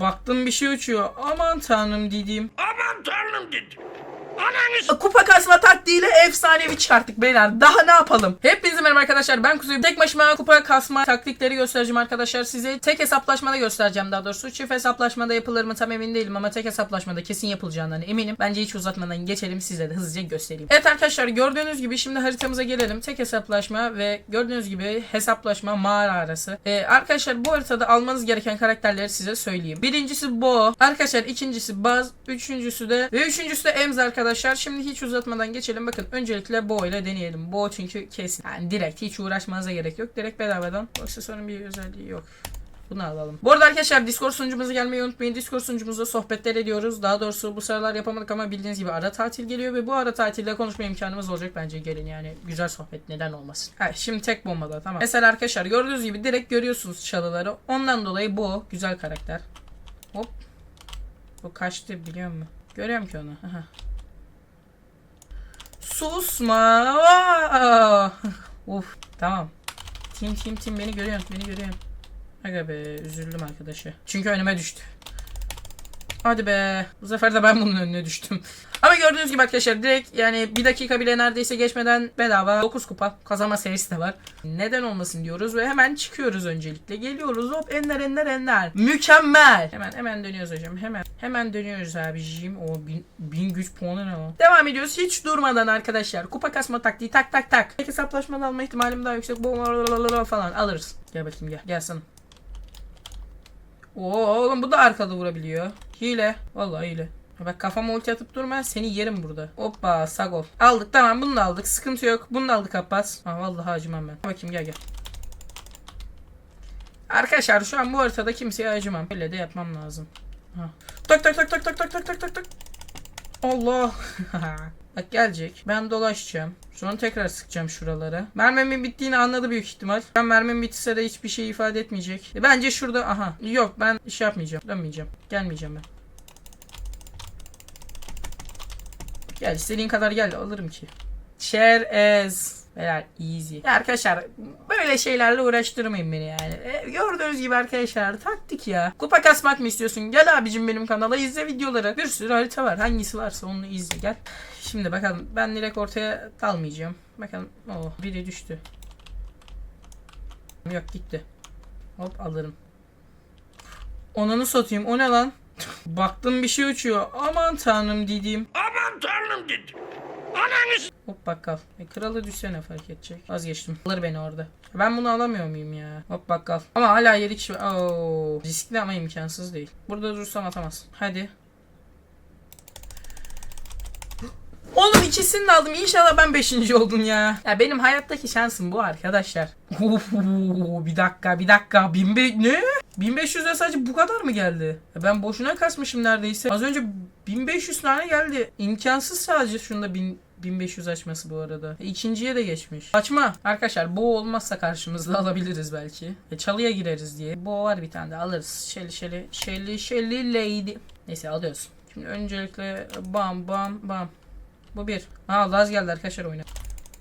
Baktım bir şey uçuyor. Aman tanrım dediğim. Aman tanrım dedi. Ananı Kupa kasma taktiğiyle efsanevi çıkarttık beyler. Daha ne yapalım? Hepinize merhaba arkadaşlar. Ben Kuzey. Tek başıma kupa kasma taktikleri göstereceğim arkadaşlar. Size tek hesaplaşmada göstereceğim daha doğrusu. Çift hesaplaşmada yapılır mı tam emin değilim ama tek hesaplaşmada kesin yapılacağından eminim. Bence hiç uzatmadan geçelim size de hızlıca göstereyim. Evet arkadaşlar gördüğünüz gibi şimdi haritamıza gelelim. Tek hesaplaşma ve gördüğünüz gibi hesaplaşma mağara arası. Ee, arkadaşlar bu haritada almanız gereken karakterleri size söyleyeyim. Birincisi Bo. Arkadaşlar ikincisi Baz. Üçüncüsü de ve üçüncüsü de Ems arkadaşlar. Şimdi hiç uzatmadan geçelim. Bakın öncelikle Bo ile deneyelim. Bo çünkü kesin. Yani direkt hiç uğraşmanıza gerek yok. Direkt bedavadan. Bu aksesuarın bir özelliği yok. Bunu alalım. Bu arada arkadaşlar Discord sunucumuza gelmeyi unutmayın. Discord sunucumuzda sohbetler ediyoruz. Daha doğrusu bu sıralar yapamadık ama bildiğiniz gibi ara tatil geliyor ve bu ara tatilde konuşma imkanımız olacak bence gelin yani. Güzel sohbet neden olmasın. Ha, şimdi tek bombada tamam. Mesela arkadaşlar gördüğünüz gibi direkt görüyorsunuz çalıları. Ondan dolayı bu güzel karakter. Hop. Bu kaçtı biliyor musun? Görüyorum ki onu. Aha. Susma. Uf tamam. Tim tim tim beni görüyorsun beni görüyorsun. Aga be üzüldüm arkadaşı. Çünkü önüme düştü. Hadi be. Bu sefer de ben bunun önüne düştüm. Ama gördüğünüz gibi arkadaşlar direkt yani bir dakika bile neredeyse geçmeden bedava 9 kupa kazanma serisi de var. Neden olmasın diyoruz ve hemen çıkıyoruz öncelikle. Geliyoruz hop enler enler enler. Mükemmel. Hemen hemen dönüyoruz hocam. Hemen hemen dönüyoruz abiciğim. O bin, bin güç puanı ne o? Devam ediyoruz hiç durmadan arkadaşlar. Kupa kasma taktiği tak tak tak. Hesaplaşmadan alma ihtimalim daha yüksek. Falan alırız. Gel bakayım gel. Gel sana. Oo oğlum bu da arkada vurabiliyor. Hile. Vallahi hile. Bak kafama ulti atıp durma seni yerim burada. Hoppa Sagol. Aldık tamam bunu da aldık. Sıkıntı yok. Bunu da aldık Abbas. Ha vallahi acımam ben. Bakayım gel gel. Arkadaşlar şu an bu haritada kimseye acımam. Öyle de yapmam lazım. Ha. Tak tak tak tak tak tak tak tak tak. Allah. Bak gelecek. Ben dolaşacağım. Sonra tekrar sıkacağım şuralara. Mermimin bittiğini anladı büyük ihtimal. Ben mermim bitse de hiçbir şey ifade etmeyecek. E, Bence şurada aha. Yok ben şey yapmayacağım. Dönmeyeceğim. Gelmeyeceğim ben. Gel istediğin kadar gel alırım ki. Share as. Beyler easy. Ya arkadaşlar böyle şeylerle uğraştırmayın beni yani. E, gördüğünüz gibi arkadaşlar taktik ya. Kupa kasmak mı istiyorsun? Gel abicim benim kanala izle videoları. Bir sürü harita var. Hangisi varsa onu izle gel. Şimdi bakalım ben direkt ortaya dalmayacağım. Bakalım. Oh biri düştü. Yok gitti. Hop alırım. Onunu satayım. O ne lan? Baktım bir şey uçuyor. Aman tanrım dediğim. Aman tanrım dedi. Ananı Hop bakkal. E, kralı düşse ne fark edecek? Vazgeçtim. Alır beni orada. Ben bunu alamıyor muyum ya? Hop bakkal. Ama hala 7 kişi var. Oo, riskli ama imkansız değil. Burada durursam atamaz. Hadi. Oğlum ikisini de aldım. İnşallah ben 5. oldum ya. Ya benim hayattaki şansım bu arkadaşlar. Oo, bir dakika bir dakika. 1500 ne? 1500'e sadece bu kadar mı geldi? Ya ben boşuna kasmışım neredeyse. Az önce 1500 tane geldi. İmkansız sadece şunda 1000 1500 açması bu arada. E, İkinciye de geçmiş. Açma. Arkadaşlar bu olmazsa karşımızda alabiliriz belki. E, çalıya gireriz diye. Bu var bir tane de alırız. Şeli şeli şeli şeli lady. Neyse alıyoruz. Şimdi öncelikle bam bam bam. Bu bir. Aa Laz geldi arkadaşlar oyuna.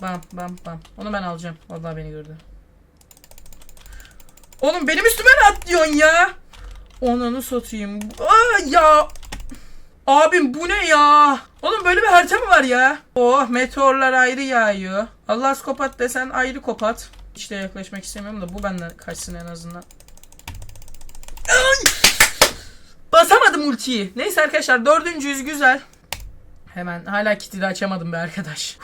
Bam bam bam. Onu ben alacağım. Vallahi beni gördü. Oğlum benim üstüme ne atlıyorsun ya? Onunu satayım. Aa ya. Abim bu ne ya? Oğlum böyle bir harita mı var ya? Oh meteorlar ayrı yağıyor. Allah kopat desen ayrı kopat. Hiç de yaklaşmak istemiyorum da bu benden kaçsın en azından. Ay! Basamadım ultiyi. Neyse arkadaşlar dördüncüyüz güzel. Hemen hala kitidi açamadım be arkadaş.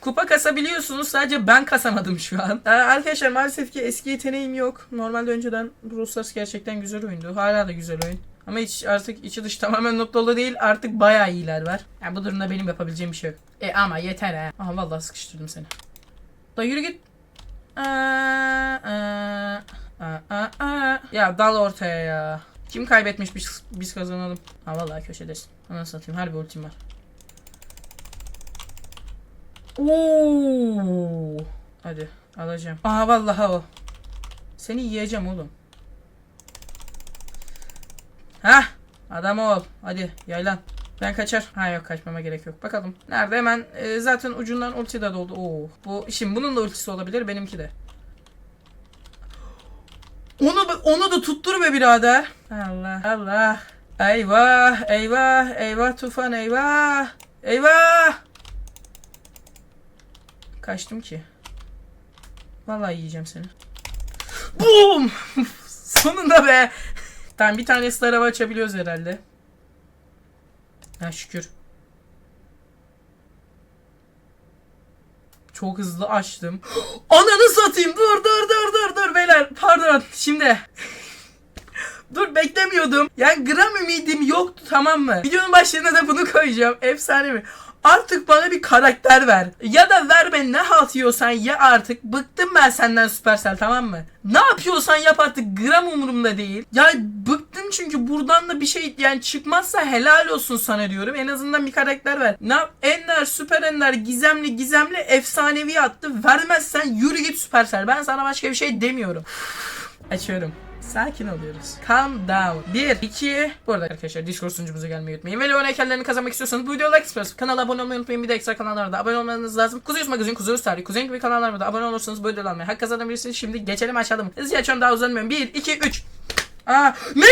Kupa kasabiliyorsunuz sadece ben kasamadım şu an. Ee, arkadaşlar maalesef ki eski yeteneğim yok. Normalde önceden Brawl gerçekten güzel oyundu. Hala da güzel oyun. Ama hiç artık içi dışı tamamen not değil. Artık bayağı iyiler var. Yani bu durumda benim yapabileceğim bir şey yok. E ama yeter ha. Aha vallahi sıkıştırdım seni. Da yürü git. Ya dal ortaya ya. Kim kaybetmiş biz, biz kazanalım. Ha vallahi köşedesin. Anasını satayım harbi ultim var. Oo. Hadi alacağım. Aa vallahi o. Seni yiyeceğim oğlum. Hah. Adam ol. Hadi yaylan. Ben kaçar. Ha yok kaçmama gerek yok. Bakalım. Nerede hemen e, zaten ucundan ulti de doldu. Oo. Bu şimdi bunun da ultisi olabilir benimki de. Onu onu da tuttur be birader. Allah Allah. Eyvah eyvah eyvah tufan eyvah. Eyvah. Kaçtım ki. Vallahi yiyeceğim seni. Boom! Sonunda be. Tamam bir tanesi araba açabiliyoruz herhalde. Ha şükür. Çok hızlı açtım. Ananı satayım. Dur dur dur dur dur beyler. Pardon. Şimdi. dur beklemiyordum. Yani gram ümidim yoktu tamam mı? Videonun başlığına da bunu koyacağım. Efsane mi? Artık bana bir karakter ver. Ya da ver ben ne halt yiyorsan ya artık. Bıktım ben senden Supercell tamam mı? Ne yapıyorsan yap artık gram umurumda değil. Ya bıktım çünkü buradan da bir şey yani çıkmazsa helal olsun sana diyorum. En azından bir karakter ver. Ne yap? Ender, Süper Ender, Gizemli, Gizemli, Efsanevi attı. Vermezsen yürü git Supercell. Ben sana başka bir şey demiyorum. Açıyorum. Sakin oluyoruz. Calm down. 1, 2, bu arada arkadaşlar Discord sunucumuza gelmeyi unutmayın. Ve Leon heykellerini kazanmak istiyorsanız bu videoya like istiyorsanız kanala abone olmayı unutmayın. Bir de ekstra kanallara da abone olmanız lazım. Kuzey Magazin, Kuzey Tarih, Kuzey gibi kanallarıma da abone olursanız videoları almaya hak kazanabilirsiniz. Şimdi geçelim açalım. Hızlıca açıyorum daha uzanmıyorum. 1, 2, 3. Aa, ne?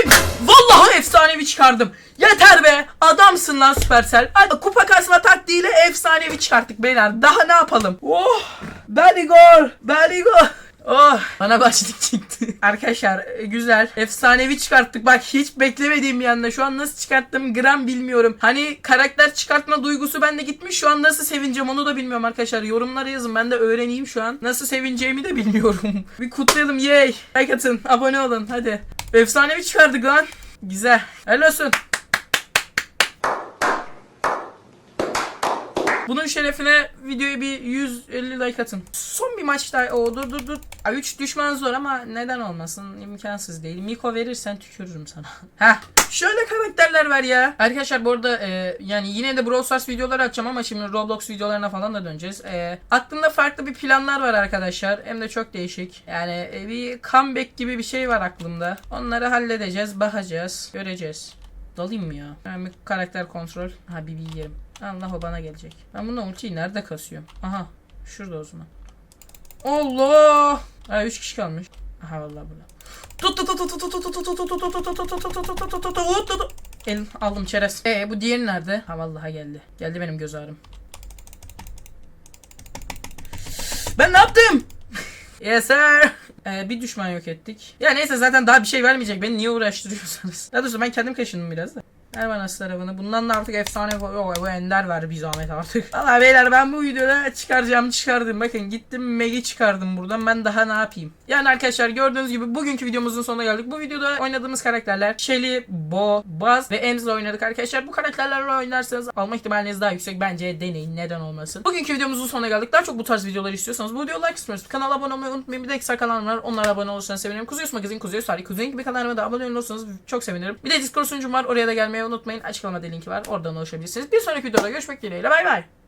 Vallahi efsanevi çıkardım. Yeter be. Adamsın lan Supercell. Hadi kupa kasma taktiğiyle efsanevi çıkarttık beyler. Daha ne yapalım? Oh! Beligor! Beligor! Oh! Bana başlık çıktı. Arkadaşlar e, güzel. Efsanevi çıkarttık. Bak hiç beklemediğim bir anda. Şu an nasıl çıkarttım gram bilmiyorum. Hani karakter çıkartma duygusu bende gitmiş. Şu an nasıl sevineceğim onu da bilmiyorum arkadaşlar. Yorumlara yazın. Ben de öğreneyim şu an. Nasıl sevineceğimi de bilmiyorum. bir kutlayalım. Yay! Like atın. Abone olun. Hadi. Efsanevi çıkardık lan. Güzel. Helal olsun. Bunun şerefine videoya bir 150 like atın. Bir maç. Oo, dur dur dur. 3 düşman zor ama neden olmasın? İmkansız değil. Miko verirsen tükürürüm sana. Heh. Şöyle karakterler ver ya. Arkadaşlar bu arada e, yani yine de Brawl Stars videoları açacağım ama şimdi Roblox videolarına falan da döneceğiz. E, aklımda farklı bir planlar var arkadaşlar. Hem de çok değişik. Yani e, bir comeback gibi bir şey var aklımda. Onları halledeceğiz, bakacağız, göreceğiz. Dalayım mı ya? Ben bir karakter kontrol. Ha bir yerim. Allah o bana gelecek. Ben bunu ultiyi nerede kasıyorum? Aha. Şurada o zaman. Allah! Ha 3 kişi kalmış. Aha vallahi burada. Tut tut tut tut tut tut tut tut tut tut tut tut tut tut tut tut tut tut tut El aldım çerez. Ee bu diğeri nerede? Ha vallahi geldi. Geldi benim göz ağrım. Ben ne yaptım? yes sir. Ee, bir düşman yok ettik. Ya neyse zaten daha bir şey vermeyecek. Beni niye uğraştırıyorsanız. Ya doğrusu ben kendim kaşındım biraz da. Ver bana arabını. Bundan da artık efsane yok bu ender ver bir zahmet artık. Valla beyler ben bu videoda çıkaracağımı çıkardım. Bakın gittim Meg'i çıkardım buradan. Ben daha ne yapayım? Yani arkadaşlar gördüğünüz gibi bugünkü videomuzun sonuna geldik. Bu videoda oynadığımız karakterler Shelly, Bo, Buzz ve Ems'le oynadık arkadaşlar. Bu karakterlerle oynarsanız alma ihtimaliniz daha yüksek. Bence deneyin. Neden olmasın? Bugünkü videomuzun sonuna geldik. Daha çok bu tarz videolar istiyorsanız bu videoya like istiyorsanız kanala abone olmayı unutmayın. Bir de ekstra kanalım var. Onlara abone olursanız sevinirim. Kuzey Magazin, Kuzey Tarih, Kuzey gibi kanallarıma da abone olursanız çok sevinirim. Bir de Discord sunucum var. Oraya da gelmeyi unutmayın. Açıklamada linki var. Oradan ulaşabilirsiniz. Bir sonraki videoda görüşmek dileğiyle. Bay bay.